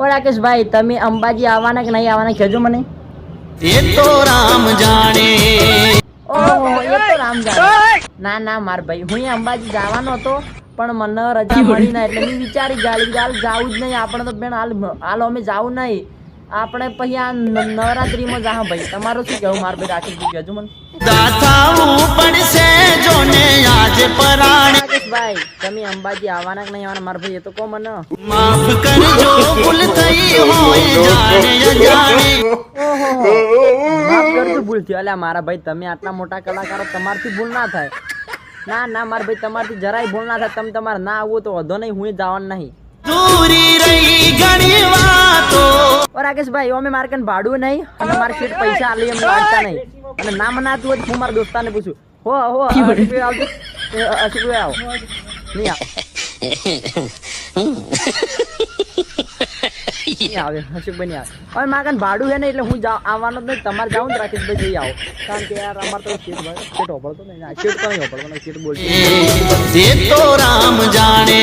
ઓ રાકેશભાઈ તમે અંબાજી આવવાના કે નહીં આવવાના કહેજો મને. એ તો રામ જાણે. ઓહો એ તો રામ જાણે. ના ના માર ભાઈ હું અંબાજી જવાનો હતો પણ મને રજા મળી ના એટલે મેં વિચારી ગાડી હાલ જાવું જ નહીં. આપણે તો બેન હાલ હાલ અમે જાવું નહીં. આપણે પછી આ નવરાત્રીમાં જાહ ભાઈ. તમારું શું કહેવું માર ભાઈ રાખી દીધું હજુ મને. દાથાવું પડશે જોને આજે પરાણે. ભાઈ તમે અંબાજી આવવાના કે નહીં આવવાના? માર ભાઈ એ તો કહો મને. માફ કરજો. મારા ભાઈ તમે આટલા મોટા કલાકારો તમારથી ભૂલ ના થાય ના ના મારા ભાઈ તમારથી જરાય ભૂલ ના થાય તમે તમારે ના આવવું તો વધો નહીં હું જવાનું નહીં દૂરી રાકેશભાઈ અમે મારે કન ભાડું નહીં અને મારે પૈસા આલી એમ લાગતા નહીં અને ના મનાતું હોય તો દોસ્તાને પૂછું હો હો અશોકભાઈ આવજો અશોકભાઈ આવો નહીં આવે અશોકભાઈ નહીં આવે. હવે મારે કન ભાડું છે ને એટલે હું આવવાનો જ નહીં, તમારે જાઉં ને રાકેશભાઈ જઈ આવો. કારણ કે યાર અમારે તો સીટ શેઠ હોપડતો નહીં. શેઠ તો નહીં હોપડતો સીટ બોલતી રામ જાણે